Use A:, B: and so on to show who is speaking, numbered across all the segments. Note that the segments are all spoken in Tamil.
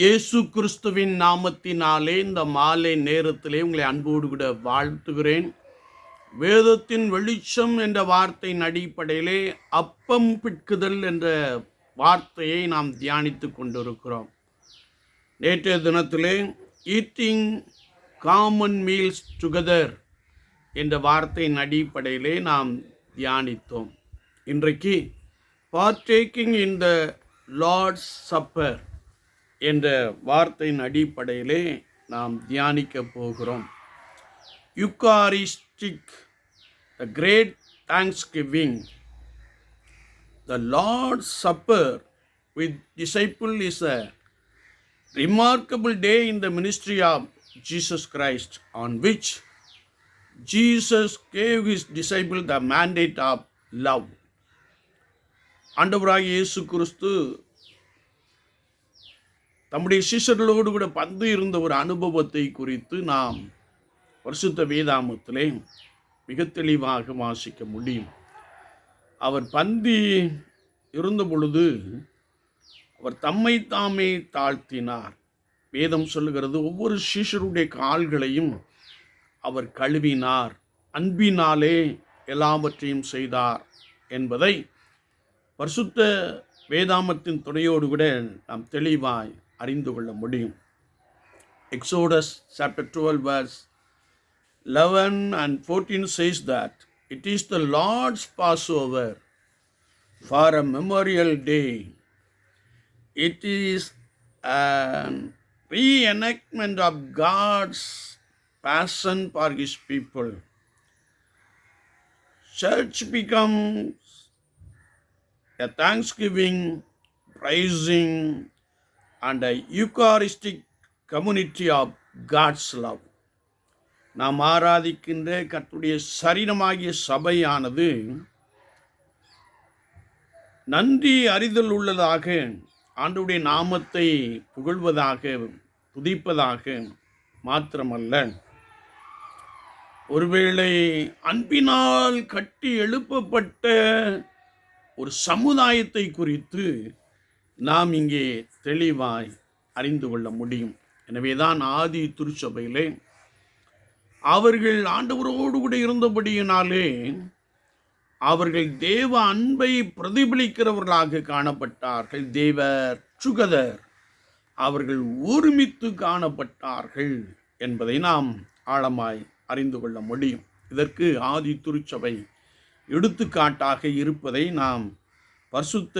A: இயேசு கிறிஸ்துவின் நாமத்தினாலே இந்த மாலை நேரத்திலே உங்களை அன்போடு கூட வாழ்த்துகிறேன். வேதத்தின் வெளிச்சம் என்ற வார்த்தையின் அடிப்படையிலே அப்பம் பிட்குதல் என்ற வார்த்தையை நாம் தியானித்து கொண்டிருக்கிறோம். நேற்றைய தினத்திலே ஈட்டிங் காமன் மீல்ஸ் டுகெதர் என்ற வார்த்தையின் அடிப்படையிலே நாம் தியானித்தோம். இன்றைக்கு பார்டேக்கிங் இன் த லார்ட்ஸ் சப்பர் என்ற வார்த்தையின் அடிப்படையிலே நாம் தியானிக்க போகிறோம் eucharistic the great thanksgiving the Lord supper with disciple is a remarkable day in the ministry of Jesus Christ, on which Jesus gave his disciple the mandate of love. ஆண்டவராகிய இயேசு கிறிஸ்து தம்முடைய சிஷர்களோடு கூட பந்து இருந்த ஒரு அனுபவத்தை குறித்து நாம் பரிசுத்த வேதாமத்திலே மிக தெளிவாக வாசிக்க முடியும். அவர் பந்தி இருந்த பொழுது அவர் தம்மை தாமே தாழ்த்தினார். வேதம் சொல்லுகிறது ஒவ்வொரு சிஷருடைய கால்களையும் அவர் கழுவினார். அன்பினாலே எல்லாவற்றையும் செய்தார் என்பதை பரிசுத்த வேதாமத்தின் துணையோடு கூட நாம் தெளிவாய் அறிந்து கொள்ள முடியும் Exodus chapter twelve verse eleven and fourteen says that it is the Lord's Passover for a memorial day it is an reenactment of God's passion for his people. Church becomes a thanksgiving, praising, and eucharistic community of God's love நாம் ஆராதிக்கின்ற கத்துடைய சரீரமாகிய சபையானது நன்றி அறிதல் உள்ளதாக ஆண்டுடைய நாமத்தை புகழ்வதாக துதிப்பதாக மாத்திரமல்ல. ஒருவேளை அன்பினால் கட்டி எழுப்பப்பட்ட ஒரு சமுதாயத்தை குறித்து நாம் இங்கே தெளிவாய் அறிந்து கொள்ள முடியும். எனவேதான் ஆதி திருச்சபையிலே அவர்கள் ஆண்டவரோடு கூட இருந்தபடியினாலே அவர்கள் தேவ அன்பை பிரதிபலிக்கிறவர்களாக காணப்பட்டார்கள். தேவர் சுகதர் அவர்கள் ஒருமித்து காணப்பட்டார்கள் என்பதை நாம் ஆழமாய் அறிந்து கொள்ள முடியும். இதற்கு ஆதி திருச்சபை எடுத்துக்காட்டாக இருப்பதை நாம் பரிசுத்த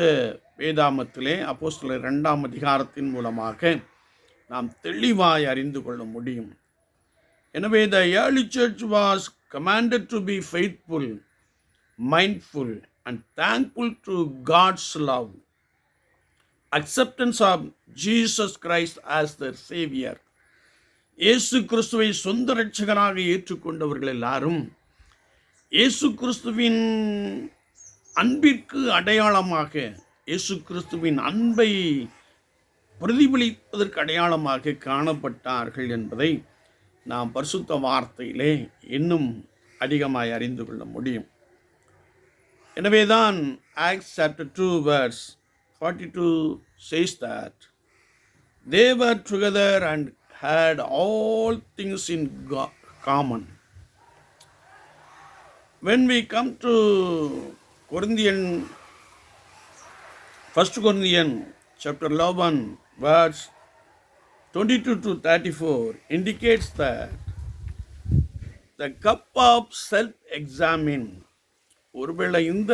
A: வேதாமத்திலே அப்போஸ்தலர் இரண்டாம் அதிகாரத்தின் மூலமாக நாம் தெளிவாய் அறிந்து கொள்ள முடியும். எனவே the early church was commanded to be faithful mindful and thankful to God's love acceptance of Jesus Christ as the saviour இயேசு கிறிஸ்துவை சொந்த ரட்சகராக ஏற்றுக்கொண்டவர்கள் எல்லாரும் இயேசு கிறிஸ்துவின் அன்பிற்கு அடையாளமாக இயேசு கிறிஸ்துவின் அன்பை பிரதிபலிப்பதற்கு அடையாளமாக காணப்பட்டார்கள் என்பதை நாம் பரிசுத்த வார்த்தையிலே இன்னும் அதிகமாய் அறிந்து கொள்ள முடியும். எனவேதான் Acts chapter two verse forty two says that they were together and had all things in common when we come to Corinthian, First Corinthian chapter 11, verse 22 to 34 indicates that the cup of self-examine ஒருவேளை இந்த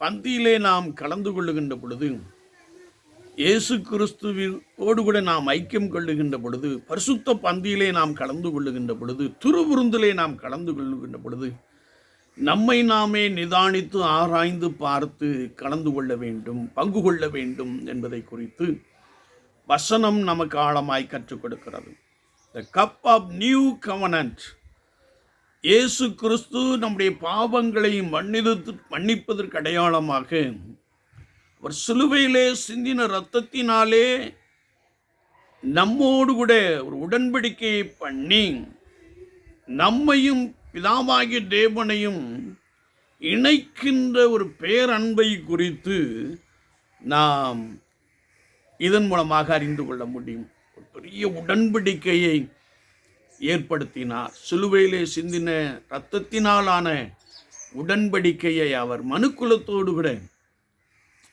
A: பந்தியிலே நாம் கலந்து கொள்ளுகின்ற பொழுது இயேசு கிறிஸ்துவோடு கூட நாம் ஐக்கியம் கொள்ளுகின்ற பொழுது பரிசுத்த பந்தியிலே நாம் கலந்து கொள்ளுகின்ற பொழுது துருபுருந்திலே நாம் கலந்து கொள்ளுகின்ற பொழுது நம்மை நாமே நிதானித்து ஆராய்ந்து பார்த்து கலந்து கொள்ள வேண்டும் பங்கு கொள்ள வேண்டும் என்பதை குறித்து வசனம் நமக்கு ஆழமாய் கற்றுக் கொடுக்கிறது. The cup of new covenant இயேசு கிறிஸ்து நம்முடைய பாவங்களை மன்னித்து மன்னிப்பதற்கு அடையாளமாக அவர் சிலுவையிலே சிந்தின இரத்தத்தினாலே நம்மோடு கூட ஒரு உடன்படிக்கையை பண்ணி நம்மையும் பிதாவாகிய தேவனையும் இணைக்கின்ற ஒரு பேரன்பை குறித்து நாம் இதன் மூலமாக அறிந்து கொள்ள முடியும். ஒரு பெரிய உடன்படிக்கையை ஏற்படுத்தினார். சிலுவையிலே சிந்தின இரத்தத்தினாலான உடன்படிக்கையை அவர் மனுக்குலத்தோடு கூட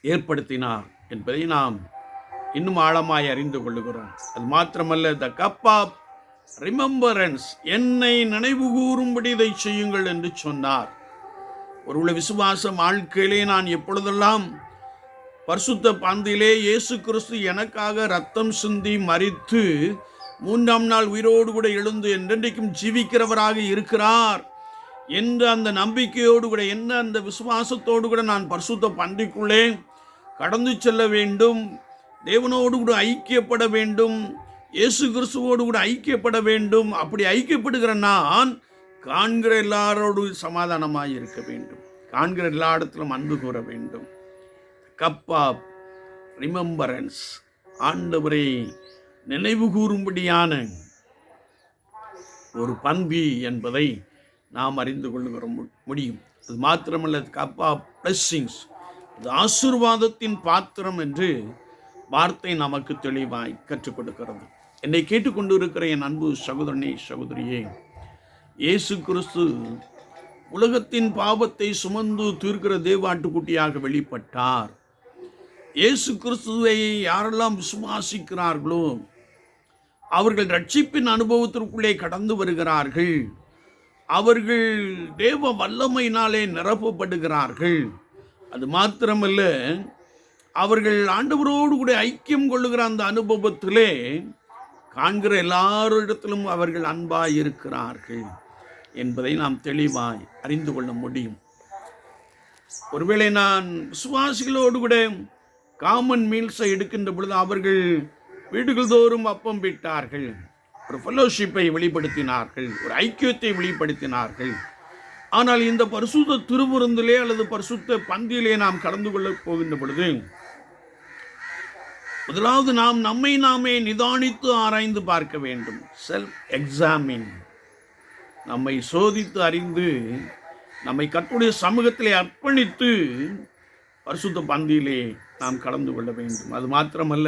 A: ஏற்படுத்தினார் என்பதை நாம் இன்னும் ஆழமாய் அறிந்து கொள்ளுகிறோம். அது மாத்திரமல்ல த கப் ஆஃப் ரிமெம்பரன்ஸ் என்னை நினைவு கூறும்படி இதை செய்யுங்கள் என்று சொன்னார். ஒருவேளை விசுவாச வாழ்க்கையிலே நான் எப்பொழுதெல்லாம் பரிசுத்த பந்திலே இயேசு கிறிஸ்து எனக்காக ரத்தம் சிந்தி மறித்து மூன்றாம் நாள் உயிரோடு கூட எழுந்து என்றென்றைக்கும் ஜீவிக்கிறவராக இருக்கிறார் என்ற அந்த நம்பிக்கையோடு கூட என்ன அந்த விசுவாசத்தோடு கூட நான் பரிசுத்த பந்திக்குள்ளே கடந்து செல்ல வேண்டும் தேவனோடு கூட ஐக்கியப்பட வேண்டும் இயேசு கிறிஸ்துவோடு கூட ஐக்கியப்பட வேண்டும். அப்படி ஐக்கியப்படுகிற நான் காண்கிற எல்லாரோடு சமாதானமாக இருக்க வேண்டும். காண்கிற எல்லா இடத்திலும் அன்பு கூற வேண்டும். கப் ஆஃப் ரிமெம்பரன்ஸ் ஆண்டவரை நினைவு கூறும்படியான ஒரு பண்பி என்பதை நாம் அறிந்து கொள்ளுகிற மு- முடியும். அது மாத்திரமல்ல கப் ஆஃப் பிளஸ்ஸிங்ஸ் இது ஆசீர்வாதத்தின் பாத்திரம் என்று வார்த்தை நமக்கு தெளிவாய் கற்றுக் கொடுக்கிறது. என்னை கேட்டுக்கொண்டு இருக்கிற என் அன்பு சகோதரனே சகோதரியே இயேசு கிறிஸ்து உலகத்தின் பாவத்தை சுமந்து தீர்க்கிற தேவாட்டுக்குட்டியாக வெளிப்பட்டார். இயேசு கிறிஸ்துவை யாரெல்லாம் விசுவாசிக்கிறார்களோ அவர்கள் ரட்சிப்பின் அனுபவத்திற்குள்ளே கடந்து வருகிறார்கள். அவர்கள் தேவ வல்லமையினாலே நிரப்பப்படுகிறார்கள். அது மாத்திரமல்ல அவர்கள் ஆண்டவரோடு கூட ஐக்கியம் கொள்ளுகிற அந்த அனுபவத்திலே காண்கிற எல்லாரிடத்திலும் அவர்கள் அன்பாய் இருக்கிறார்கள் என்பதை நாம் தெளிவாய் அறிந்து கொள்ள முடியும். ஒருவேளை நான் விசுவாசிகளோடு கூட காமன் மீல்ஸை எடுக்கின்ற பொழுது அவர்கள் வீடுகள் தோறும் அப்பம் விட்டார்கள். ஒரு ஃபெல்லோஷிப்பை வெளிப்படுத்தினார்கள். ஒரு ஐக்கியத்தை வெளிப்படுத்தினார்கள். ஆனால் இந்த பரிசுத்த திருவிருந்திலே அல்லது பரிசுத்த பந்தியிலே நாம் கலந்து கொள்ளப் போகின்ற பொழுது முதலாவது நாம் நம்மை நாமே நிதானித்து ஆராய்ந்து பார்க்க வேண்டும். செல்ஃப் எக்ஸாமின் நம்மை சோதித்து அறிந்து நம்மை கற்றுடைய சமூகத்திலே அர்ப்பணித்து பரிசுத்த பந்தியிலே நாம் கலந்து கொள்ள வேண்டும். அது மாத்திரமல்ல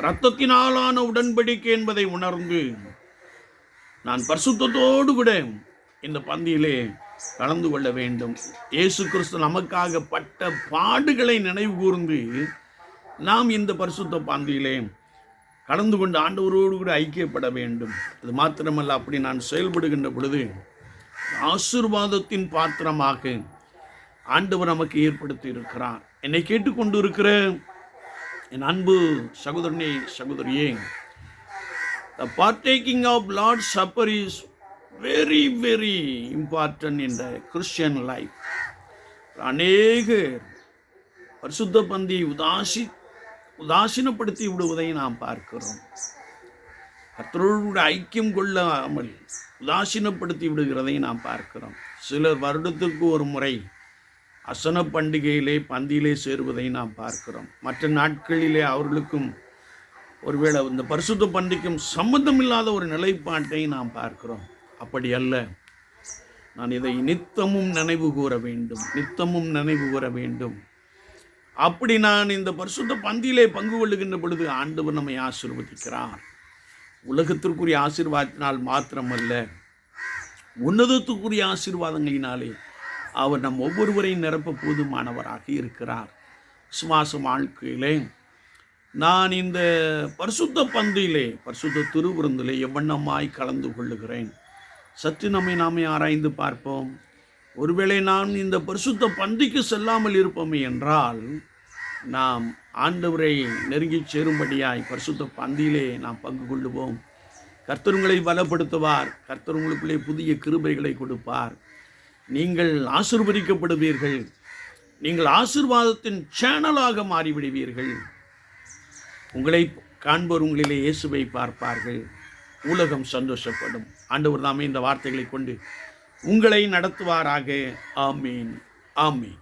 A: இரத்தத்தினாலான உடன்படிக்கை என்பதை உணர்ந்து நான் பரிசுத்தத்தோடு கூட இந்த பந்தியிலே கலந்து கொள்ள வேண்டும். இயேசு கிறிஸ்து நமக்காக பட்ட பாடுகளை நினைவு கூர்ந்து நாம் இந்த பரிசுத்த பாந்தியிலே கலந்து கொண்டு ஆண்டவரோடு கூட ஐக்கியப்பட வேண்டும். அது மாத்திரமல்ல அப்படி நான் செயல்படுகின்ற பொழுது ஆசீர்வாதத்தின் பாத்திரமாக ஆண்டவர் நமக்கு ஏற்படுத்தி இருக்கிறார். என்னை கேட்டுக்கொண்டு இருக்கிற என் அன்பு சகோதரனே சகோதரியே the partaking of Lord supper is very very important in the Christian life அநேகர் பரிசுத்த பந்தி உதாசி உதாசீனப்படுத்தி விடுவதை நாம் பார்க்கிறோம். கர்த்தரோடு ஐக்கியம் கொள்ளாமல் உதாசீனப்படுத்தி விடுகிறதை நாம் பார்க்கிறோம். சிலர் வருடத்துக்கு ஒரு முறை அசன பண்டிகையிலே பந்தியிலே சேருவதை நாம் பார்க்கிறோம். மற்ற நாட்களிலே அவர்களுக்கும் ஒருவேளை இந்த பரிசுத்த பண்டிகைக்கும் சம்மந்தமில்லாத ஒரு நிலைப்பாட்டை நாம் பார்க்கிறோம். அப்படி அல்ல. நான் இதை நித்தமும் நினைவு கூற வேண்டும். நித்தமும் நினைவு கூற வேண்டும். அப்படி நான் இந்த பரிசுத்த பந்தியிலே பங்கு கொள்ளுகின்ற பொழுது ஆண்டவர் நம்மை ஆசிர்வதிக்கிறார். உலகத்திற்குரிய ஆசீர்வாதத்தினால் மாத்திரமல்ல உன்னதத்துக்குரிய ஆசீர்வாதங்களினாலே அவர் நம் ஒவ்வொருவரையும் நிரப்ப போதுமானவராக இருக்கிறார். சுவாச வாழ்க்கையிலே நான் இந்த பரிசுத்த பந்தியிலே பரிசுத்த திருவிருந்திலே எவ்வண்ணமாய் கலந்து கொள்ளுகிறேன். சற்று நம்மை நாமே ஆராய்ந்து பார்ப்போம். ஒருவேளை நான் இந்த பரிசுத்த பந்திக்கு செல்லாமல் இருப்போமே என்றால் நாம் ஆண்டவரை நெருங்கி சேரும்படியாய் பரிசுத்த பந்தியிலே நாம் பங்கு கொள்ளுவோம். கர்த்தருங்களை பலப்படுத்துவார். கர்த்தர் உங்களுக்குள்ளே புதிய கிருபைகளை கொடுப்பார். நீங்கள் ஆசிர்வதிக்கப்படுவீர்கள். நீங்கள் ஆசிர்வாதத்தின் சேனலாக மாறிவிடுவீர்கள். உங்களை காண்போர் உங்களிலே இயேசுவை பார்ப்பார்கள். உலகம் சந்தோஷப்படும். ஆண்டவர் தாமே இந்த வார்த்தைகளை கொண்டு உங்களை நடத்துவாராக. ஆமீன். ஆமீன்.